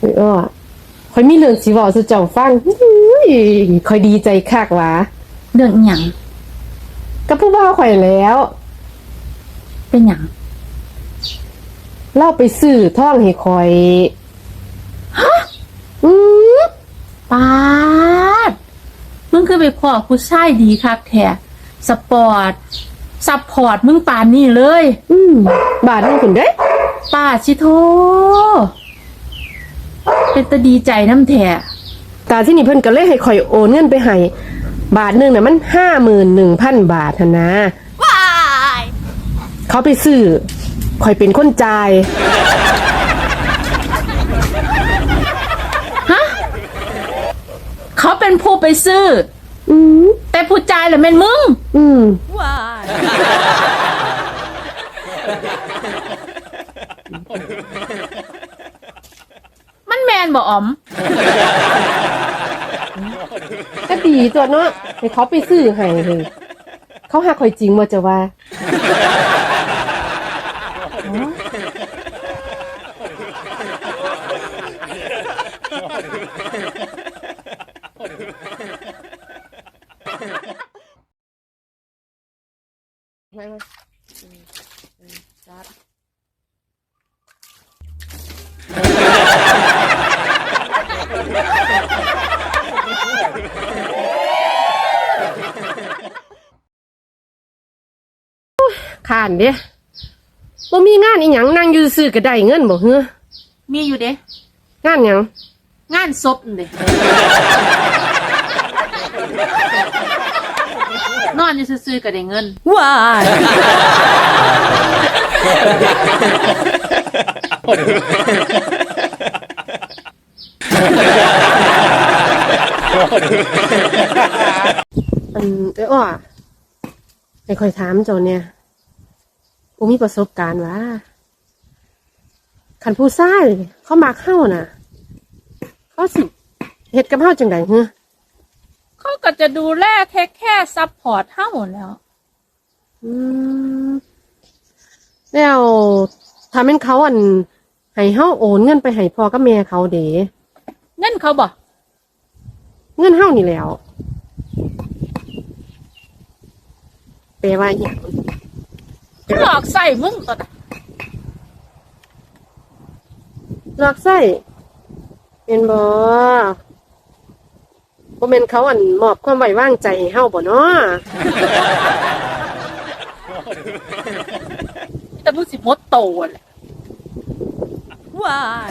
เอ้ยอ้อข่อยมีเรื่องสิเว้าสู่เจ้าฟังอุ้ยข่อยดีใจคักหวะเรื่องอิหยังกับผู้บ่าวข่อยแล้ว เป็นหยังเล่าไปซื้อท่องให้ข่อยอือปาดมึงคือไปพ่อผู้ชายดีคักแท้สปอร์ตซัพพอร์ตมึงปานนี่เลย อืมบาทนึงคุณเด้ป้าชิโท เป็นตาดีใจน้ำแท้ตาที่นี่เพิ่นก็เลยให้ข่อยโอนเงินไปให้บาทหนึงน่ะมันห้าหมื่นหนึ่งพันบาทหั่นนะ ว้ายเขาไปซื้อข่อยเป็นคนจ่าย เขาเป็นผู้ไปซื้อ อืมแต่ผู้จ่ายแหละแม่นมึง อืมมันแม นบ่อ๋อม ก็ดีตัวเนาะให้เขาไปซื้อให้เลยเขาหาข่อยจริงว่าจะว่า ขานเด้บ่มีงานอีหยังนั่งอยู่ซื่อก็ได้เงินบ่เฮือมีอยู่เด้งานหยังงานศพนั่นเด้นอนอยู่ซื่อๆก็ได้เงิน ว้ายอันเอ้ออ้อให้ค่อยถามเจ้าเนี่ย บ่มีประสบการณ์ว่าคันผู้ชายเขามักเฮาน่ะ เขาสิเฮ็ดกับเฮาจังได๋เฮือเขาก็จะดูแลเทคแค่ซัพพอร์ตเท่าแล้วอืมแล้วถ้าแม่นเขาอันให้เฮาโอนเงินไปให้พ่อกับแม่เขาเด้เงินเขาบอกเงินเฮานี่แหล้วแปลว่าอหยัง หลอกใส่มึงก็ได้ลอกไส้เป็นบ่บ่แม่นเขาอันมอบความไว้วางใจให้เฮาบ่เนาะแต่มึงสิมดโตแหละว้าย